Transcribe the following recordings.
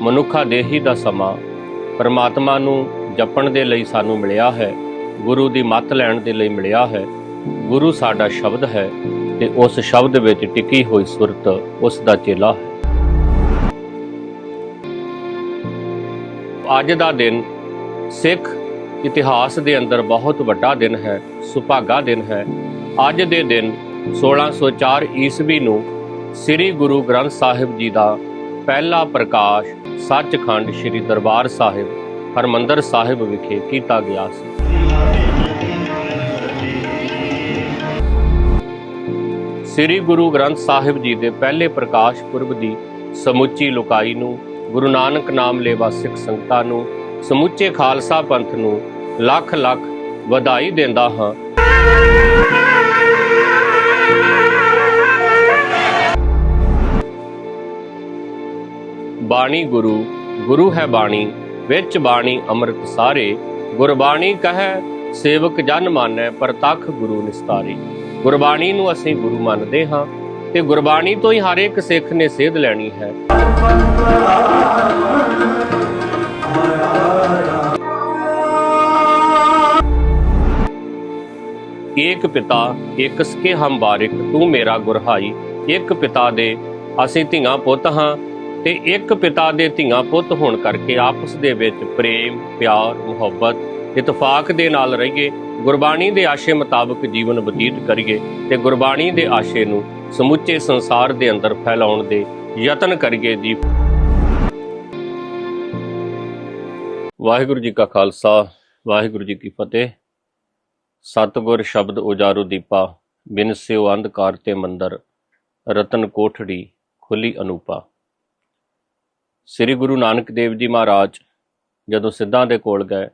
ਮਨੁੱਖਾ ਦੇਹੀ ਦਾ ਸਮਾਂ ਪਰਮਾਤਮਾ ਨੂੰ ਜਪਣ ਦੇ ਲਈ ਸਾਨੂੰ ਮਿਲਿਆ ਹੈ, ਗੁਰੂ ਦੀ ਮੱਤ ਲੈਣ ਦੇ ਲਈ ਮਿਲਿਆ ਹੈ, ਗੁਰੂ ਸਾਡਾ ਸ਼ਬਦ ਹੈ ਤੇ ਉਸ ਸ਼ਬਦ ਵਿੱਚ ਟਿਕੀ ਹੋਈ ਸੁਰਤ ਉਸ ਦਾ ਚੇਲਾ ਹੈ। ਅੱਜ ਦਾ ਦਿਨ ਸਿੱਖ ਇਤਿਹਾਸ ਦੇ ਅੰਦਰ ਬਹੁਤ ਵੱਡਾ ਦਿਨ ਹੈ, ਸੁਭਾਗਾ ਦਿਨ ਹੈ। ਅੱਜ ਦੇ ਦਿਨ 1604 ਈਸਵੀ ਨੂੰ ਸ੍ਰੀ ਗੁਰੂ ਗ੍ਰੰਥ ਸਾਹਿਬ ਜੀ ਦਾ ਪਹਿਲਾ ਪ੍ਰਕਾਸ਼ ਸੱਚਖੰਡ ਸ੍ਰੀ ਦਰਬਾਰ ਸਾਹਿਬ, ਹਰਮੰਦਰ ਸਾਹਿਬ ਵਿਖੇ ਕੀਤਾ ਗਿਆ ਸੀ। ਸ੍ਰੀ ਗੁਰੂ ਗ੍ਰੰਥ ਸਾਹਿਬ ਜੀ ਦੇ ਪਹਿਲੇ ਪ੍ਰਕਾਸ਼ ਪੁਰਬ ਦੀ ਸਮੁੱਚੀ ਲੋਕਾਈ ਨੂੰ, ਗੁਰੂ ਨਾਨਕ ਨਾਮ ਲੇਵਾ ਸਿੱਖ ਸੰਗਤਾਂ ਨੂੰ, ਸਮੁੱਚੇ ਖਾਲਸਾ ਪੰਥ ਨੂੰ ਲੱਖ ਲੱਖ ਵਧਾਈ ਦਿੰਦਾ ਹਾਂ। ਬਾਣੀ ਗੁਰੂ ਗੁਰੂ ਹੈ ਬਾਣੀ, ਵਿੱਚ ਬਾਣੀ ਅੰਮ੍ਰਿਤ ਸਾਰੇ, ਗੁਰਬਾਣੀ ਕਹੈ, ਸੇਵਕ ਜਨ ਮਾਨੈ ਪ੍ਰਤੱਖ ਗੁਰੂ ਨਿਸਤਾਰੇ। ਗੁਰਬਾਣੀ ਨੂੰ ਅਸੀਂ ਗੁਰੂ ਮੰਨਦੇ ਹਾਂ ਤੇ ਗੁਰਬਾਣੀ ਤੋਂ ਹੀ ਹਰ ਇੱਕ ਸਿੱਖ ਨੇ ਸੇਧ ਲੈਣੀ ਹੈ। ਏਕ ਪਿਤਾ, ਏਕ ਸਕੇ ਹਮ ਬਾਰਿਕ, ਤੂੰ ਮੇਰਾ ਗੁਰਹਾਈ ਇੱਕ ਪਿਤਾ ਦੇ ਅਸੀਂ ਧੀਆਂ ਪੁੱਤ ਹਾਂ ਤੇ ਇੱਕ ਪਿਤਾ ਦੇ ਧੀਆਂ ਪੁੱਤ ਹੋਣ ਕਰਕੇ ਆਪਸ ਦੇ ਵਿੱਚ ਪ੍ਰੇਮ, ਪਿਆਰ, ਮੁਹੱਬਤ, ਇਤਫਾਕ ਦੇ ਨਾਲ ਰਹੀਏ, ਗੁਰਬਾਣੀ ਦੇ ਆਸ਼ੇ ਮੁਤਾਬਕ ਜੀਵਨ ਬਤੀਤ ਕਰੀਏ ਤੇ ਗੁਰਬਾਣੀ ਦੇ ਆਸ਼ੇ ਨੂੰ ਸਮੁੱਚੇ ਸੰਸਾਰ ਦੇ ਅੰਦਰ ਫੈਲਾਉਣ ਦੇ ਯਤਨ ਕਰੀਏ ਜੀ। ਵਾਹਿਗੁਰੂ ਜੀ ਕਾ ਖਾਲਸਾ, ਵਾਹਿਗੁਰੂ ਜੀ ਕੀ ਫਤਿਹ। ਸਤਿਗੁਰ ਸ਼ਬਦ ਉਜਾਰੂ ਦੀਪਾ, ਬਿਨ ਸਿਉ ਅੰਧਕਾਰ ਤੇ ਮੰਦਰ, ਰਤਨ ਕੋਠੜੀ, ਖੁੱਲੀ ਅਨੂਪਾ। ਸ੍ਰੀ ਗੁਰੂ ਨਾਨਕ ਦੇਵ ਜੀ ਮਹਾਰਾਜ ਜਦੋਂ ਸਿੱਧਾਂ ਦੇ ਕੋਲ ਗਏ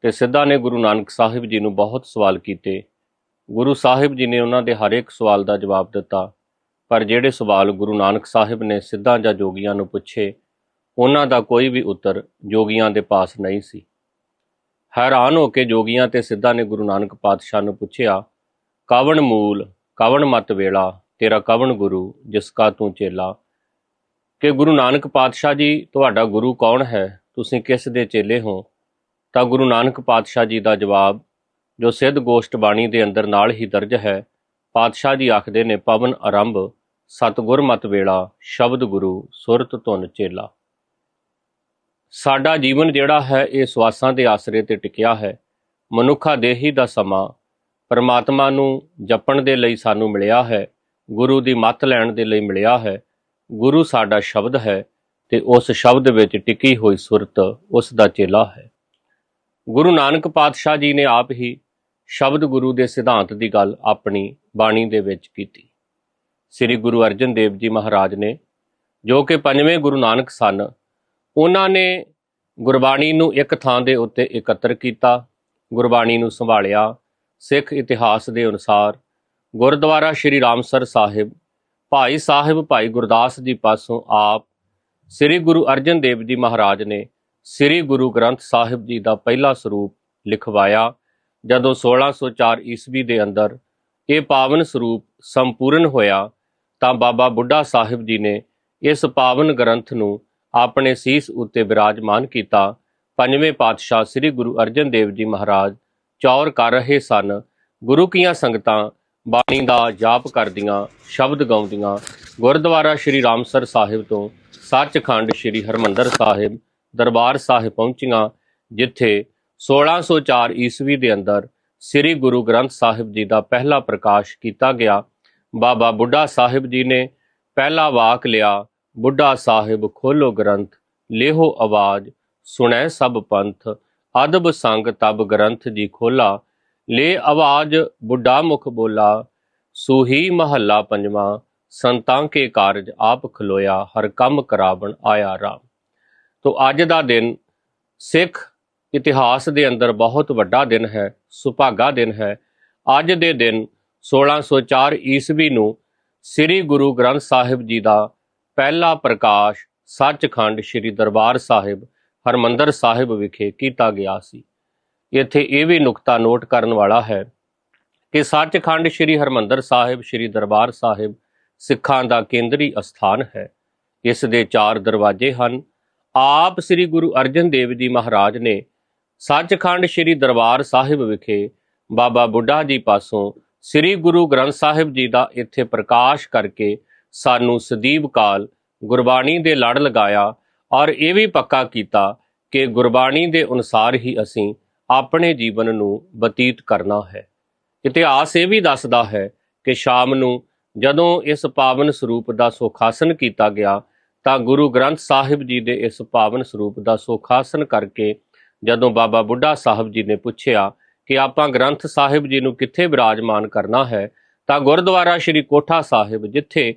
ਤੇ ਸਿੱਧਾਂ ਨੇ ਗੁਰੂ ਨਾਨਕ ਸਾਹਿਬ ਜੀ ਨੂੰ ਬਹੁਤ ਸਵਾਲ ਕੀਤੇ। ਗੁਰੂ ਸਾਹਿਬ ਜੀ ਨੇ ਉਹਨਾਂ ਦੇ ਹਰ ਇੱਕ ਸਵਾਲ ਦਾ ਜਵਾਬ ਦਿੱਤਾ। ਪਰ ਜਿਹੜੇ ਸਵਾਲ ਗੁਰੂ ਨਾਨਕ ਸਾਹਿਬ ਨੇ ਸਿੱਧਾਂ ਜਾਂ ਜੋਗੀਆਂ ਨੂੰ ਪੁੱਛੇ, ਉਹਨਾਂ ਦਾ ਕੋਈ ਵੀ ਉੱਤਰ ਜੋਗੀਆਂ ਦੇ ਪਾਸ ਨਹੀਂ ਸੀ। ਹੈਰਾਨ ਹੋ ਕੇ ਜੋਗੀਆਂ ਤੇ ਸਿੱਧਾਂ ਨੇ ਗੁਰੂ ਨਾਨਕ ਪਾਤਸ਼ਾਹ ਨੂੰ ਪੁੱਛਿਆ, ਕਵਣ ਮੂਲ, ਕਵਣ ਮਤ ਵੇਲਾ ਤੇਰਾ ਕਵਣ ਗੁਰੂ, ਜਿਸ ਕਾ ਤੂੰ ਚੇਲਾ? ਕਿ ਗੁਰੂ ਨਾਨਕ ਪਾਤਸ਼ਾਹ ਜੀ, ਤੁਹਾਡਾ ਗੁਰੂ ਕੌਣ ਹੈ? ਤੁਸੀਂ ਕਿਸ ਦੇ ਚੇਲੇ ਹੋ? ਤਾਂ ਗੁਰੂ ਨਾਨਕ ਪਾਤਸ਼ਾਹ ਜੀ ਦਾ ਜਵਾਬ, ਜੋ ਸਿੱਧ ਗੋਸ਼ਟ ਬਾਣੀ ਦੇ ਅੰਦਰ ਨਾਲ ਹੀ ਦਰਜ ਹੈ, ਪਾਤਸ਼ਾਹ ਜੀ ਆਖਦੇ ਨੇ, ਪਵਨ ਆਰੰਭ, ਸਤਗੁਰ ਮਤ ਵੇਲਾ, ਸ਼ਬਦ ਗੁਰੂ, ਸੁਰਤ ਧੁਨ ਚੇਲਾ। ਸਾਡਾ ਜੀਵਨ ਜਿਹੜਾ ਹੈ, ਇਹ ਸਵਾਸਾਂ ਦੇ ਆਸਰੇ ਤੇ ਟਿਕਿਆ ਹੈ। ਮਨੁੱਖਾ ਦੇਹੀ ਦਾ ਸਮਾਂ, ਪਰਮਾਤਮਾ ਨੂੰ ਜਪਣ ਦੇ ਲਈ ਸਾਨੂੰ ਮਿਲਿਆ ਹੈ, ਗੁਰੂ ਦੀ ਮੱਤ ਲੈਣ ਦੇ ਲਈ ਮਿਲਿਆ ਹੈ ਗੁਰੂ ਸਾਡਾ ਸ਼ਬਦ ਹੈ ਤੇ ਉਸ ਸ਼ਬਦ ਵਿੱਚ ਟਿਕੀ ਹੋਈ ਸੁਰਤ ਉਸ ਦਾ ਚੇਲਾ ਹੈ। ਗੁਰੂ ਨਾਨਕ ਪਾਤਸ਼ਾਹ ਜੀ ਨੇ ਆਪ ਹੀ ਸ਼ਬਦ ਗੁਰੂ ਦੇ ਸਿਧਾਂਤ ਦੀ ਗੱਲ ਆਪਣੀ ਬਾਣੀ ਦੇ ਵਿੱਚ ਕੀਤੀ। ਸ੍ਰੀ ਗੁਰੂ ਅਰਜਨ ਦੇਵ ਜੀ ਮਹਾਰਾਜ ਨੇ, ਜੋ ਕਿ ਪੰਜਵੇਂ ਗੁਰੂ ਨਾਨਕ ਸਨ, ਉਹਨਾਂ ਨੇ ਗੁਰਬਾਣੀ ਨੂੰ ਇੱਕ ਥਾਂ ਦੇ ਉੱਤੇ ਇਕੱਤਰ ਕੀਤਾ, ਗੁਰਬਾਣੀ ਨੂੰ ਸੰਭਾਲਿਆ, ਸਿੱਖ ਇਤਿਹਾਸ ਦੇ ਅਨੁਸਾਰ ਗੁਰਦੁਆਰਾ ਸ਼੍ਰੀ ਰਾਮਸਰ ਸਾਹਿਬ ਭਾਈ ਸਾਹਿਬ, ਭਾਈ ਗੁਰਦਾਸ ਜੀ ਪਾਸੋਂ ਆਪ ਸ੍ਰੀ ਗੁਰੂ ਅਰਜਨ ਦੇਵ ਜੀ ਮਹਾਰਾਜ ਨੇ ਸ੍ਰੀ ਗੁਰੂ ਗ੍ਰੰਥ ਸਾਹਿਬ ਜੀ ਦਾ ਪਹਿਲਾ ਸਰੂਪ ਲਿਖਵਾਇਆ, ਜਦੋਂ 1604 ਈਸਵੀ ਦੇ ਅੰਦਰ ਇਹ ਪਾਵਨ ਸਰੂਪ ਸੰਪੂਰਨ ਹੋਇਆ, ਤਾਂ ਬਾਬਾ ਬੁੱਢਾ ਸਾਹਿਬ ਜੀ ਨੇ ਇਸ ਪਾਵਨ ਗ੍ਰੰਥ ਨੂੰ ਆਪਣੇ ਸੀਸ ਉੱਤੇ ਵਿਰਾਜਮਾਨ ਕੀਤਾ। ਪੰਜਵੇਂ ਪਾਤਸ਼ਾਹ ਸ੍ਰੀ ਗੁਰੂ ਅਰਜਨ ਦੇਵ ਜੀ ਮਹਾਰਾਜ ਚੌਰ ਕਰ ਰਹੇ ਸਨ। ਗੁਰੂ ਕੀਆਂ ਸੰਗਤਾਂ ਬਾਣੀ ਦਾ ਜਾਪ ਕਰਦੀਆਂ, ਸ਼ਬਦ ਗਾਉਂਦੀਆਂ। ਗੁਰਦੁਆਰਾ ਸ਼੍ਰੀ ਰਾਮਸਰ ਸਾਹਿਬ ਤੋਂ ਸੱਚਖੰਡ ਸ਼੍ਰੀ ਹਰਮੰਦਰ ਸਾਹਿਬ ਦਰਬਾਰ ਸਾਹਿਬ ਪਹੁੰਚੀਆਂ, ਜਿੱਥੇ 1604 ਈਸਵੀ ਦੇ ਅੰਦਰ ਸ੍ਰੀ ਗੁਰੂ ਗ੍ਰੰਥ ਸਾਹਿਬ ਜੀ ਦਾ ਪਹਿਲਾ ਪ੍ਰਕਾਸ਼ ਕੀਤਾ ਗਿਆ। ਬਾਬਾ ਬੁੱਢਾ ਸਾਹਿਬ ਜੀ ਨੇ ਪਹਿਲਾ ਵਾਕ ਲਿਆ, ਬੁੱਢਾ ਸਾਹਿਬ ਖੋਲੋ ਗ੍ਰੰਥ, ਲੇਹੋ ਆਵਾਜ਼, ਸੁਣੈ ਸਭ ਪੰਥ, ਅਦਬ ਸੰਗ ਤਬ ਗ੍ਰੰਥ ਜੀ ਖੋਲਾ ਲੈ ਆਵਾਜ਼ ਬੁੱਢਾ ਮੁਖ ਬੋਲਾ, ਸੂਹੀ ਮਹੱਲਾ ਪੰਜਵਾਂ, ਸੰਤਾਂ ਕੇ ਕਾਰਜ ਆਪ ਖਲੋਇਆ, ਹਰ ਕੰਮ ਕਰਾਵਣ ਆਇਆ ਰਾਮ। ਤੋ ਅੱਜ ਦਾ ਦਿਨ ਸਿੱਖ ਇਤਿਹਾਸ ਦੇ ਅੰਦਰ ਬਹੁਤ ਵੱਡਾ ਦਿਨ ਹੈ, ਸੁਭਾਗਾ ਦਿਨ ਹੈ। ਅੱਜ ਦੇ ਦਿਨ 1604 ਈਸਵੀ ਨੂੰ ਸ੍ਰੀ ਗੁਰੂ ਗ੍ਰੰਥ ਸਾਹਿਬ ਜੀ ਦਾ ਪਹਿਲਾ ਪ੍ਰਕਾਸ਼ ਸੱਚਖੰਡ ਸ੍ਰੀ ਦਰਬਾਰ ਸਾਹਿਬ ਹਰਮੰਦਰ ਸਾਹਿਬ ਵਿਖੇ ਕੀਤਾ ਗਿਆ ਸੀ। ਇੱਥੇ ਇਹ ਵੀ ਨੁਕਤਾ ਨੋਟ ਕਰਨ ਵਾਲਾ ਹੈ ਕਿ ਸੱਚਖੰਡ ਸ੍ਰੀ ਹਰਮੰਦਰ ਸਾਹਿਬ, ਸ੍ਰੀ ਦਰਬਾਰ ਸਾਹਿਬ ਸਿੱਖਾਂ ਦਾ ਕੇਂਦਰੀ ਅਸਥਾਨ ਹੈ। ਇਸ ਦੇ ਚਾਰ ਦਰਵਾਜ਼ੇ ਹਨ। ਆਪ ਸ੍ਰੀ ਗੁਰੂ ਅਰਜਨ ਦੇਵ ਜੀ ਮਹਾਰਾਜ ਨੇ ਸੱਚਖੰਡ ਸ੍ਰੀ ਦਰਬਾਰ ਸਾਹਿਬ ਵਿਖੇ ਬਾਬਾ ਬੁੱਢਾ ਜੀ ਪਾਸੋਂ ਸ੍ਰੀ ਗੁਰੂ ਗ੍ਰੰਥ ਸਾਹਿਬ ਜੀ ਦਾ ਇੱਥੇ ਪ੍ਰਕਾਸ਼ ਕਰਕੇ ਸਾਨੂੰ ਸਦੀਵ ਕਾਲ ਗੁਰਬਾਣੀ ਦੇ ਲੜ ਲਗਾਇਆ ਔਰ ਇਹ ਵੀ ਪੱਕਾ ਕੀਤਾ ਕਿ ਗੁਰਬਾਣੀ ਦੇ ਅਨੁਸਾਰ ਹੀ ਅਸੀਂ ਆਪਣੇ ਜੀਵਨ ਨੂੰ ਬਤੀਤ ਕਰਨਾ ਹੈ। ਇਤਿਹਾਸ ਇਹ ਵੀ ਦੱਸਦਾ ਹੈ ਕਿ ਸ਼ਾਮ ਨੂੰ ਜਦੋਂ ਇਸ ਪਾਵਨ ਸਰੂਪ ਦਾ ਸੁਖਾਸਨ ਕੀਤਾ ਗਿਆ, ਤਾਂ ਗੁਰੂ ਗ੍ਰੰਥ ਸਾਹਿਬ ਜੀ ਦੇ ਇਸ ਪਾਵਨ ਸਰੂਪ ਦਾ ਸੁਖਾਸਨ ਕਰਕੇ ਜਦੋਂ ਬਾਬਾ ਬੁੱਢਾ ਸਾਹਿਬ ਜੀ ਨੇ ਪੁੱਛਿਆ ਕਿ ਆਪਾਂ ਗ੍ਰੰਥ ਸਾਹਿਬ ਜੀ ਨੂੰ ਕਿੱਥੇ ਬਿਰਾਜਮਾਨ ਕਰਨਾ ਹੈ, ਤਾਂ ਗੁਰਦੁਆਰਾ ਸ੍ਰੀ ਕੋਠਾ ਸਾਹਿਬ, ਜਿੱਥੇ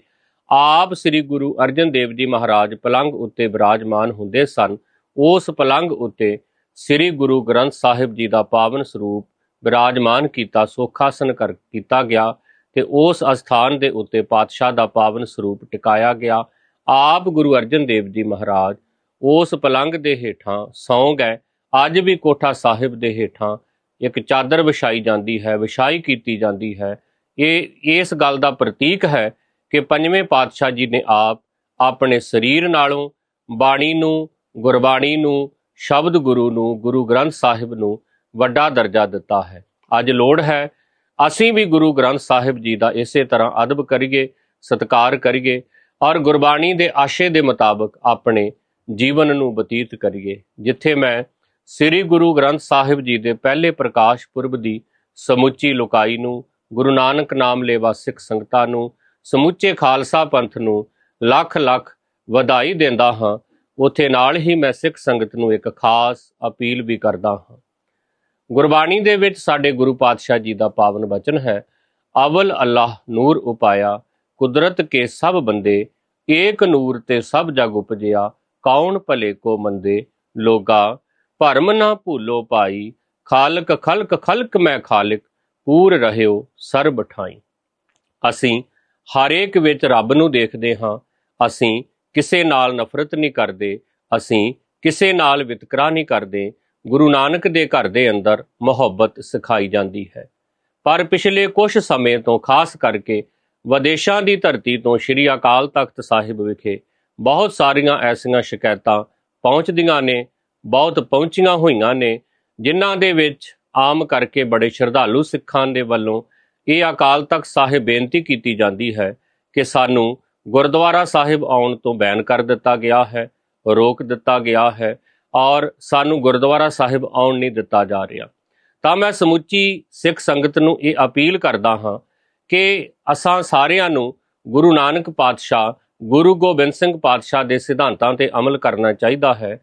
ਆਪ ਸ੍ਰੀ ਗੁਰੂ ਅਰਜਨ ਦੇਵ ਜੀ ਮਹਾਰਾਜ ਪਲੰਗ ਉੱਤੇ ਬਿਰਾਜਮਾਨ ਹੁੰਦੇ ਸਨ, ਉਸ ਪਲੰਗ ਉੱਤੇ ਸ੍ਰੀ ਗੁਰੂ ਗ੍ਰੰਥ ਸਾਹਿਬ ਜੀ ਦਾ ਪਾਵਨ ਸਰੂਪ ਬਿਰਾਜਮਾਨ ਕੀਤਾ, ਸੁਖਾਸਨ ਕਰ, ਕੀਤਾ ਗਿਆ ਤੇ ਉਸ ਅਸਥਾਨ ਦੇ ਉੱਤੇ ਪਾਤਸ਼ਾਹ ਦਾ ਪਾਵਨ ਸਰੂਪ ਟਿਕਾਇਆ ਗਿਆ। ਆਪ ਗੁਰੂ ਅਰਜਨ ਦੇਵ ਜੀ ਮਹਾਰਾਜ ਉਸ ਪਲੰਗ ਦੇ ਹੇਠਾਂ ਸੌਂ ਗਏ ਅੱਜ ਵੀ ਕੋਠਾ ਸਾਹਿਬ ਦੇ ਹੇਠਾਂ ਇੱਕ ਚਾਦਰ ਵਿਛਾਈ ਜਾਂਦੀ ਹੈ, ਵਿਛਾਈ ਕੀਤੀ ਜਾਂਦੀ ਹੈ। ਇਹ, ਇਸ ਗੱਲ ਦਾ ਪ੍ਰਤੀਕ ਹੈ ਕਿ ਪੰਜਵੇਂ ਪਾਤਸ਼ਾਹ ਜੀ ਨੇ ਆਪ ਆਪਣੇ ਸਰੀਰ ਨਾਲੋਂ, ਬਾਣੀ ਨੂੰ, ਗੁਰਬਾਣੀ ਨੂੰ ਸ਼ਬਦ ਗੁਰੂ ਨੂੰ, ਗੁਰੂ ਗ੍ਰੰਥ ਸਾਹਿਬ ਨੂੰ ਵੱਡਾ ਦਰਜਾ ਦਿੱਤਾ ਹੈ। ਅੱਜ ਲੋੜ ਹੈ, ਅਸੀਂ ਵੀ ਗੁਰੂ ਗ੍ਰੰਥ ਸਾਹਿਬ ਜੀ ਦਾ ਇਸੇ ਤਰ੍ਹਾਂ ਅਦਬ ਕਰੀਏ, ਸਤਿਕਾਰ ਕਰੀਏ ਔਰ ਗੁਰਬਾਣੀ ਦੇ ਆਸ਼ੇ ਦੇ ਮੁਤਾਬਕ ਆਪਣੇ ਜੀਵਨ ਨੂੰ ਬਤੀਤ ਕਰੀਏ, ਜਿੱਥੇ ਮੈਂ ਸ੍ਰੀ ਗੁਰੂ ਗ੍ਰੰਥ ਸਾਹਿਬ ਜੀ ਦੇ ਪਹਿਲੇ ਪ੍ਰਕਾਸ਼ ਪੁਰਬ ਦੀ ਸਮੁੱਚੀ ਲੋਕਾਈ ਨੂੰ, ਗੁਰੂ ਨਾਨਕ ਨਾਮ ਲੇਵਾ ਸਿੱਖ ਸੰਗਤਾਂ ਨੂੰ, ਸਮੁੱਚੇ ਖਾਲਸਾ ਪੰਥ ਨੂੰ ਲੱਖ ਲੱਖ ਵਧਾਈ ਦਿੰਦਾ ਹਾਂ ਉਥੇ ਨਾਲ ਹੀ ਮੈਂ ਸਿੱਖ ਸੰਗਤ ਨੂੰ ਇੱਕ ਖਾਸ ਅਪੀਲ ਵੀ ਕਰਦਾ ਹਾਂ। ਗੁਰਬਾਣੀ ਦੇ ਵਿੱਚ ਸਾਡੇ ਗੁਰੂ ਪਾਤਸ਼ਾਹ ਜੀ ਦਾ ਪਾਵਨ ਬਚਨ ਹੈ, ਅਵਲ ਅੱਲਾਹ ਨੂਰ ਉਪਾਇਆ, ਕੁਦਰਤ ਕੇ ਸਭ ਬੰਦੇ, ਏਕ ਨੂਰ ਤੇ ਸਭ ਜਗ ਉਪਜਿਆ, ਕੌਣ ਭਲੇ ਕੋ ਮੰਦੇ, ਲੋਗਾ, ਭਰਮ ਨਾ ਭੂਲੋ ਭਾਈ, ਖਾਲਕ ਖਲਕ ਖਲਕ ਮੈਂ ਖਾਲਿਕ, ਪੂਰ ਰਹਿਓ ਸਰਬ ਠਾਈ। ਅਸੀਂ ਹਰੇਕ ਵਿੱਚ ਰੱਬ ਨੂੰ ਦੇਖਦੇ ਹਾਂ, ਅਸੀਂ ਕਿਸੇ ਨਾਲ ਨਫ਼ਰਤ ਨਹੀਂ ਕਰਦੇ, ਅਸੀਂ ਕਿਸੇ ਨਾਲ ਵਿਤਕਰਾ ਨਹੀਂ ਕਰਦੇ, ਗੁਰੂ ਨਾਨਕ ਦੇ ਘਰ ਦੇ ਅੰਦਰ ਮੁਹੱਬਤ ਸਿਖਾਈ ਜਾਂਦੀ ਹੈ। ਪਰ ਪਿਛਲੇ ਕੁਝ ਸਮੇਂ ਤੋਂ ਖਾਸ ਕਰਕੇ ਵਿਦੇਸ਼ਾਂ ਦੀ ਧਰਤੀ ਤੋਂ ਸ੍ਰੀ ਅਕਾਲ ਤਖਤ ਸਾਹਿਬ ਵਿਖੇ ਬਹੁਤ ਸਾਰੀਆਂ ਐਸੀਆਂ ਸ਼ਿਕਾਇਤਾਂ ਪਹੁੰਚਦੀਆਂ ਨੇ, ਬਹੁਤ ਪਹੁੰਚੀਆਂ ਹੋਈਆਂ ਨੇ, ਜਿਨ੍ਹਾਂ ਦੇ ਵਿੱਚ ਆਮ ਕਰਕੇ ਬੜੇ ਸ਼ਰਧਾਲੂ ਸਿੱਖਾਂ ਦੇ ਵੱਲੋਂ ਇਹ ਅਕਾਲ ਤਖਤ ਸਾਹਿਬ ਬੇਨਤੀ ਕੀਤੀ ਜਾਂਦੀ ਹੈ ਕਿ ਸਾਨੂੰ ਗੁਰਦੁਆਰਾ ਸਾਹਿਬ ਆਉਣ ਤੋਂ ਬੈਨ ਕਰ ਦਿੱਤਾ ਗਿਆ ਹੈ, ਰੋਕ ਦਿੱਤਾ ਗਿਆ ਹੈ ਔਰ ਸਾਨੂੰ ਗੁਰਦੁਆਰਾ ਸਾਹਿਬ ਆਉਣ ਨਹੀਂ ਦਿੱਤਾ ਜਾ ਰਿਹਾ। ਤਾਂ ਮੈਂ ਸਮੁੱਚੀ ਸਿੱਖ ਸੰਗਤ ਨੂੰ ਇਹ ਅਪੀਲ ਕਰਦਾ ਹਾਂ ਕਿ ਅਸਾਂ ਸਾਰਿਆਂ ਨੂੰ ਗੁਰੂ ਨਾਨਕ ਪਾਤਸ਼ਾਹ, ਗੁਰੂ ਗੋਬਿੰਦ ਸਿੰਘ ਪਾਤਸ਼ਾਹ ਦੇ ਸਿਧਾਂਤਾਂ ਤੇ ਅਮਲ ਕਰਨਾ ਚਾਹੀਦਾ ਹੈ।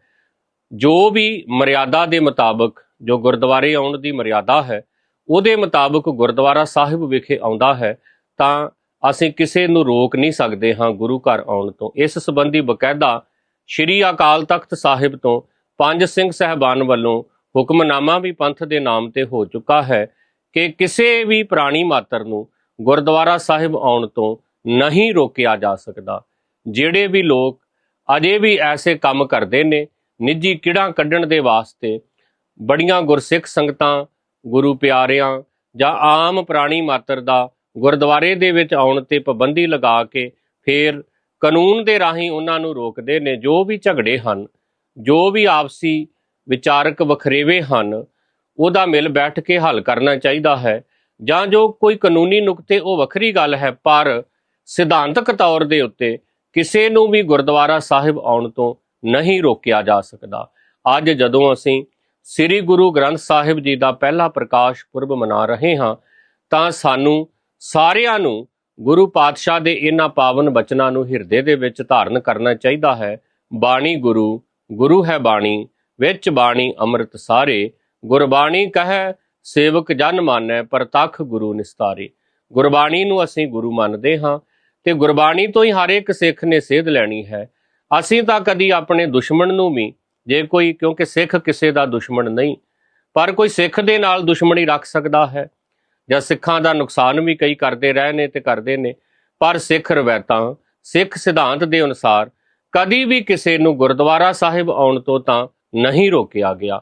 ਜੋ ਵੀ ਮਰਿਆਦਾ ਦੇ ਮੁਤਾਬਕ, ਜੋ ਗੁਰਦੁਆਰੇ ਆਉਣ ਦੀ ਮਰਿਆਦਾ ਹੈ, ਉਹਦੇ ਮੁਤਾਬਕ ਗੁਰਦੁਆਰਾ ਸਾਹਿਬ ਵਿਖੇ ਆਉਂਦਾ ਹੈ ਤਾਂ ਅਸੀਂ ਕਿਸੇ ਨੂੰ ਰੋਕ ਨਹੀਂ ਸਕਦੇ ਹਾਂ ਗੁਰੂ ਘਰ ਆਉਣ ਤੋਂ। ਇਸ ਸੰਬੰਧੀ ਬਕਾਇਦਾ ਸ਼੍ਰੀ ਅਕਾਲ ਤਖਤ ਸਾਹਿਬ ਤੋਂ ਪੰਜ ਸਿੰਘ ਸਹਿਬਾਨ ਵੱਲੋਂ ਹੁਕਮਨਾਮਾ ਵੀ ਪੰਥ ਦੇ ਨਾਮ ਤੇ ਹੋ ਚੁੱਕਾ ਹੈ ਕਿ ਕਿਸੇ ਵੀ ਪ੍ਰਾਣੀ ਮਾਤਰ ਨੂੰ ਗੁਰਦੁਆਰਾ ਸਾਹਿਬ ਆਉਣ ਤੋਂ ਨਹੀਂ ਰੋਕਿਆ ਜਾ ਸਕਦਾ। ਜਿਹੜੇ ਵੀ ਲੋਕ ਅਜੇ ਵੀ ਐਸੇ ਕੰਮ ਕਰਦੇ ਨੇ, ਨਿੱਜੀ ਕਿਹੜਾ ਕੱਢਣ ਦੇ ਵਾਸਤੇ ਬੜੀਆਂ ਗੁਰਸਿੱਖ ਸੰਗਤਾਂ, ਗੁਰੂ ਪਿਆਰਿਆਂ ਜਾਂ ਆਮ ਪ੍ਰਾਣੀ ਮਾਤਰ ਦਾ ਗੁਰਦੁਆਰੇ ਦੇ ਵਿੱਚ ਆਉਣ ਤੇ ਪਾਬੰਦੀ ਲਗਾ ਕੇ ਫਿਰ ਕਾਨੂੰਨ ਦੇ ਰਾਹੀਂ ਉਹਨਾਂ ਨੂੰ ਰੋਕਦੇ ਨੇ, ਜੋ ਵੀ ਝਗੜੇ ਹਨ, ਜੋ ਵੀ ਆਪਸੀ ਵਿਚਾਰਕ ਵਖਰੇਵੇ ਹਨ, ਉਹਦਾ ਮਿਲ ਬੈਠ ਕੇ ਹੱਲ ਕਰਨਾ ਚਾਹੀਦਾ ਹੈ। ਜਾਂ ਜੋ ਕੋਈ ਕਾਨੂੰਨੀ ਨੁਕਤੇ, ਉਹ ਵੱਖਰੀ ਗੱਲ ਹੈ, ਪਰ ਸਿਧਾਂਤਕ ਤੌਰ ਦੇ ਉੱਤੇ ਕਿਸੇ ਨੂੰ ਵੀ ਗੁਰਦੁਆਰਾ ਸਾਹਿਬ ਆਉਣ ਤੋਂ ਨਹੀਂ ਰੋਕਿਆ ਜਾ ਸਕਦਾ। ਅੱਜ ਜਦੋਂ ਅਸੀਂ ਸ੍ਰੀ ਗੁਰੂ ਗ੍ਰੰਥ ਸਾਹਿਬ ਜੀ ਦਾ ਪਹਿਲਾ ਪ੍ਰਕਾਸ਼ ਪੁਰਬ ਮਨਾ ਰਹੇ ਹਾਂ, ਤਾਂ ਸਾਨੂੰ ਸਾਰਿਆਂ ਨੂੰ ਗੁਰੂ ਪਾਤਸ਼ਾਹ ਦੇ ਇਹਨਾਂ ਪਾਵਨ ਬਚਨਾਂ ਨੂੰ ਹਿਰਦੇ ਦੇ ਵਿੱਚ ਧਾਰਨ ਕਰਨਾ ਚਾਹੀਦਾ ਹੈ। ਬਾਣੀ ਗੁਰੂ ਗੁਰੂ ਹੈ ਬਾਣੀ, ਵਿੱਚ ਬਾਣੀ ਅੰਮ੍ਰਿਤ ਸਾਰੇ। ਗੁਰਬਾਣੀ ਕਹੈ, ਸੇਵਕ ਜਨ ਮਾਨੈ, ਪ੍ਰਤੱਖ ਗੁਰੂ ਨਿਸਤਾਰੇ। ਗੁਰਬਾਣੀ ਨੂੰ ਅਸੀਂ ਗੁਰੂ ਮੰਨਦੇ ਹਾਂ ਤੇ ਗੁਰਬਾਣੀ ਤੋਂ ਹੀ ਹਰ ਇੱਕ ਸਿੱਖ ਨੇ ਸੇਧ ਲੈਣੀ ਹੈ। ਅਸੀਂ ਤਾਂ ਕਦੀ ਆਪਣੇ ਦੁਸ਼ਮਣ ਨੂੰ ਵੀ, ਜੇ ਕੋਈ, ਕਿਉਂਕਿ ਸਿੱਖ ਕਿਸੇ ਦਾ ਦੁਸ਼ਮਣ ਨਹੀਂ, ਪਰ ਕੋਈ ਸਿੱਖ ਦੇ ਨਾਲ ਦੁਸ਼ਮਣੀ ਰੱਖ ਸਕਦਾ ਹੈ। ਜਾਂ ਸਿੱਖਾਂ ਦਾ ਨੁਕਸਾਨ ਵੀ ਕਈ ਕਰਦੇ ਰਹੇ ਨੇ ਤੇ ਕਰਦੇ ਨੇ, ਪਰ ਸਿੱਖ ਰਵਾਇਤਾਂ ਸਿੱਖ ਸਿਧਾਂਤ ਦੇ ਅਨੁਸਾਰ ਕਦੀ ਵੀ ਕਿਸੇ ਨੂੰ ਗੁਰਦੁਆਰਾ ਸਾਹਿਬ ਆਉਣ ਤੋਂ ਤਾਂ ਨਹੀਂ ਰੋਕਿਆ ਗਿਆ।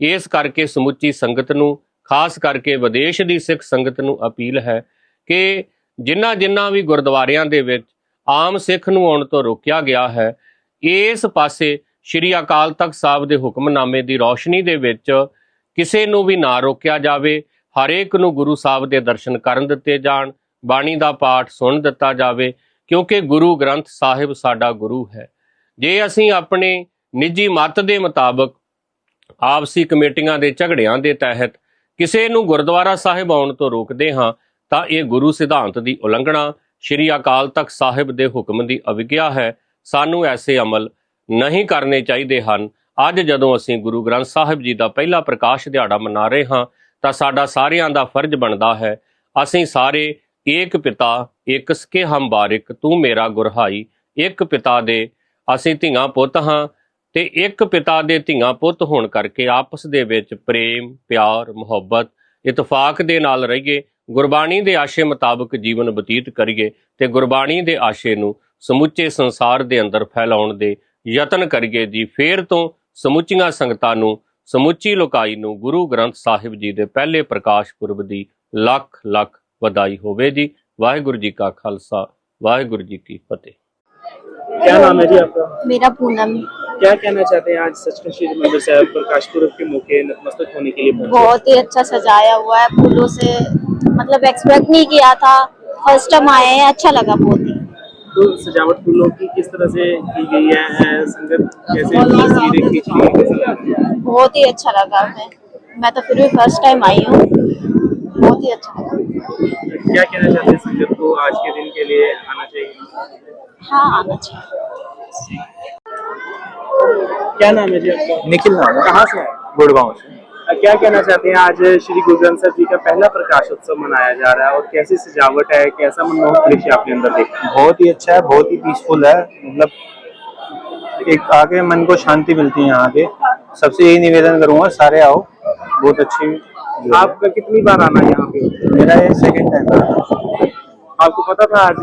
ਇਸ ਕਰਕੇ ਸਮੁੱਚੀ ਸੰਗਤ ਨੂੰ, ਖਾਸ ਕਰਕੇ ਵਿਦੇਸ਼ ਦੀ ਸਿੱਖ ਸੰਗਤ ਨੂੰ ਅਪੀਲ ਹੈ ਕਿ ਜਿਨ੍ਹਾਂ ਜਿਨ੍ਹਾਂ ਵੀ ਗੁਰਦੁਆਰਿਆਂ ਦੇ ਵਿੱਚ ਆਮ ਸਿੱਖ ਨੂੰ ਆਉਣ ਤੋਂ ਰੋਕਿਆ ਗਿਆ ਹੈ, ਇਸ ਪਾਸੇ ਸ੍ਰੀ ਅਕਾਲ ਤਖਤ ਸਾਹਿਬ ਦੇ ਹੁਕਮਨਾਮੇ ਦੀ ਰੌਸ਼ਨੀ ਦੇ ਵਿੱਚ ਕਿਸੇ ਨੂੰ ਵੀ ਨਾ ਰੋਕਿਆ ਜਾਵੇ ਹਰੇਕ ਨੂੰ ਗੁਰੂ ਸਾਹਿਬ ਦੇ ਦਰਸ਼ਨ ਕਰਨ ਦਿੱਤੇ ਜਾਣ, ਬਾਣੀ ਦਾ ਪਾਠ ਸੁਣ ਦਿੱਤਾ ਜਾਵੇ, ਕਿਉਂਕਿ ਗੁਰੂ ਗ੍ਰੰਥ ਸਾਹਿਬ ਸਾਡਾ ਗੁਰੂ ਹੈ। ਜੇ ਅਸੀਂ ਆਪਣੇ ਨਿੱਜੀ ਮਤ ਦੇ ਮੁਤਾਬਕ ਆਪਸੀ ਕਮੇਟੀਆਂ ਦੇ ਝਗੜਿਆਂ ਦੇ ਤਹਿਤ ਕਿਸੇ ਨੂੰ ਗੁਰਦੁਆਰਾ ਸਾਹਿਬ ਆਉਣ ਤੋਂ ਰੋਕਦੇ ਹਾਂ, ਤਾਂ ਇਹ ਗੁਰੂ ਸਿਧਾਂਤ ਦੀ ਉਲੰਘਣਾ, ਸ੍ਰੀ ਅਕਾਲ ਤਖਤ ਸਾਹਿਬ ਦੇ ਹੁਕਮ ਦੀ ਅਵਿਗਿਆ ਹੈ। ਸਾਨੂੰ ਐਸੇ ਅਮਲ ਨਹੀਂ ਕਰਨੇ ਚਾਹੀਦੇ ਹਨ। ਅੱਜ ਜਦੋਂ ਅਸੀਂ ਗੁਰੂ ਗ੍ਰੰਥ ਸਾਹਿਬ ਜੀ ਦਾ ਪਹਿਲਾ ਪ੍ਰਕਾਸ਼ ਦਿਹਾੜਾ ਮਨਾ ਰਹੇ ਹਾਂ ਤਾਂ ਸਾਡਾ ਸਾਰਿਆਂ ਦਾ ਫਰਜ਼ ਬਣਦਾ ਹੈ। ਅਸੀਂ ਸਾਰੇ ਏਕ ਪਿਤਾ, ਏਕ ਸਕੇ ਹਮ ਬਾਰਿਕ, ਤੂੰ ਮੇਰਾ ਗੁਰਹਾਈ। ਇੱਕ ਪਿਤਾ ਦੇ ਅਸੀਂ ਧੀਆਂ ਪੁੱਤ ਹਾਂ ਤੇ ਇੱਕ ਪਿਤਾ ਦੇ ਧੀਆਂ ਪੁੱਤ ਹੋਣ ਕਰਕੇ ਆਪਸ ਦੇ ਵਿੱਚ ਪ੍ਰੇਮ, ਪਿਆਰ, ਮੁਹੱਬਤ, ਇਤਫਾਕ ਦੇ ਨਾਲ ਰਹੀਏ। ਗੁਰਬਾਣੀ ਦੇ ਆਸ਼ੇ ਮੁਤਾਬਕ ਜੀਵਨ ਬਤੀਤ ਕਰੀਏ ਤੇ ਗੁਰਬਾਣੀ ਦੇ ਆਸ਼ੇ ਨੂੰ ਸਮੁੱਚੇ ਸੰਸਾਰ ਦੇ ਅੰਦਰ ਫੈਲਾਉਣ ਦੇ ਯਤਨ ਕਰੀਏ ਜੀ। ਫੇਰ ਤੋਂ ਸਮੁੱਚੀਆਂ ਸੰਗਤਾਂ ਨੂੰ ਸਮੁੱਚੀ ਲੋਕਾਈ ਨੂੰ ਗੁਰੂ ਗ੍ਰੰਥ ਸਾਹਿਬ ਜੀ ਦੇ ਪਹਿਲੇ ਪ੍ਰਕਾਸ਼ ਪੁਰਬ ਦੀ ਲੱਖ ਲੱਖ ਵਧਾਈ ਹੋਵੇ ਜੀ ਵਾਹਿਗੁਰੂ ਜੀ ਕਾ ਖਾਲਸਾ ਵਾਹਿਗੁਰੂ ਜੀ ਕੀ ਫਤਿਹ क्या नाम है जी आपका मेरा पूनम क्या कहना चाहते हैं आज सचखंड श्री मंदिर साहब प्रकाश पुरब के मौके नतमस्तक होने के लिए पहुंचे बहुत ही अच्छा सजाया हुआ है फूलों से मतलब एक्सपेक्ट नहीं किया था फर्स्ट टाइम आए हैं अच्छा लगा बहुत ही तो सजावट फूलों की किस तरह से की गई है? संगत कैसे तस्वीरें खींच है? बहुत ही अच्छा लगा हमें। मैं तो फिर भी फ़र्स्ट टाइम आई हूँ। बहुत ही अच्छा लगा। क्या कहना चाहते हैं संगत को आज के दिन के लिए आना चाहिए? हाँ आना चाहिए। क्या नाम है जी आपका? निखिल नाम है। कहाँ से है गुड़गांव से। क्या कहना चाहते हैं? आज श्री गुरु ग्रंथ साहब जी का पहला प्रकाश उत्सव मनाया जा रहा है और कैसी सजावट है? कैसा मनमोहक दृश्य आपने अंदर देखा? बहुत ही अच्छा है बहुत ही पीसफुल है। मतलब एक आगे मन को शांति मिलती है यहाँ के। सबसे यही निवेदन करूँगा सारे आओ। बहुत अच्छी आपका कितनी बार आना यहाँ पे? मेरा ये सेकेंड टाइम आपको पता था आज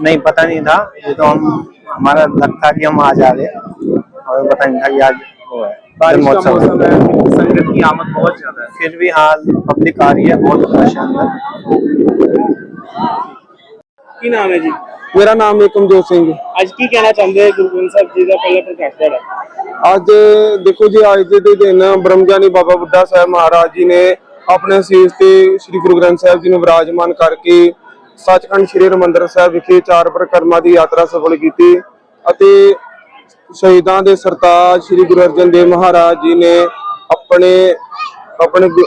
नहीं पता नहीं था। ये तो हम हमारा लग था कि हम आज आ गए। और पता नहीं था कि आज वो है। बारिश का जन्मोत्सव मौसम है फिर संगत की आमद बहुत ज्यादा है फिर भी हाँ पब्लिक आ रही है बहुत अच्छा शानदार ਕੀ ਨਾਮ ਹੈ ਜੀ ਮੇਰਾ ਨਾਮ ਏਕਮਜੋਤ ਸਿੰਘ ਹੈ। ਅੱਜ ਕੀ ਕਹਿਣਾ ਚਾਹੁੰਦੇ ਹੋ ਗੁਰੂ ਗ੍ਰੰਥ ਸਾਹਿਬ ਜੀ ਦਾ ਪਹਿਲਾ ਪ੍ਰਕਾਸ਼ ਦਿਹਾੜਾ ਅੱਜ ਦੇਖੋ ਜੀ ਅੱਜ ਦੇ ਦਿਨ ਬ੍ਰਹਮਗਿਆਨੀ ਬਾਬਾ ਬੁੱਢਾ ਸਾਹਿਬ ਮਹਾਰਾਜ ਜੀ ਨੇ ਆਪਣੇ ਸੀਸ ਤੇ ਸ੍ਰੀ ਗੁਰੂ ਗ੍ਰੰਥ ਸਾਹਿਬ ਜੀ ਨੂੰ ਵਿਰਾਜਮਾਨ ਕਰਕੇ ਸੱਚਖੰਡ ਸ੍ਰੀ ਹਰਿਮੰਦਰ ਸਾਹਿਬ ਵਿਖੇ ਚਾਰ ਪ੍ਰਕਰਮਾਂ ਦੀ ਯਾਤਰਾ ਸਫਲ ਕੀਤੀ ਅਤੇ ਸ਼ਹੀਦਾਂ ਦੇ ਸਰਤਾਜ ਸ੍ਰੀ ਗੁਰੂ ਅਰਜਨ ਦੇਵ ਮਹਾਰਾਜ ਜੀ ਨੇ ਆਪਣੇ ਆਪਣੇ ਗੁ-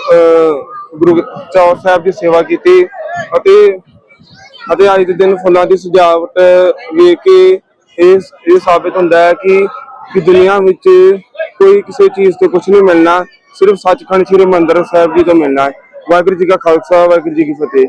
ਗੁਰੂ ਚੌਰ ਸਾਹਿਬ ਦੀ ਸੇਵਾ ਕੀਤੀ ਅਤੇ ਅਤੇ ਅੱਜ ਦੇ ਦਿਨ ਫੁੱਲਾਂ ਦੀ ਸਜਾਵਟ ਵੇਖ ਕੇ ਇਹ ਇਹ ਸਾਬਿਤ ਹੁੰਦਾ ਹੈ ਕਿ ਕਿ ਦੁਨੀਆ ਵਿੱਚ ਕੋਈ ਕਿਸੇ ਚੀਜ਼ ਤੋਂ ਕੁਝ ਨਹੀਂ ਮਿਲਣਾ, ਸਿਰਫ ਸੱਚਖੰਡ ਸ੍ਰੀ ਹਰਿਮੰਦਰ ਸਾਹਿਬ ਜੀ ਤੋਂ ਮਿਲਣਾ ਹੈ। ਵਾਹਿਗੁਰੂ ਜੀ ਕਾ ਖਾਲਸਾ, ਵਾਹਿਗੁਰੂ ਜੀ ਕੀ ਫਤਿਹ।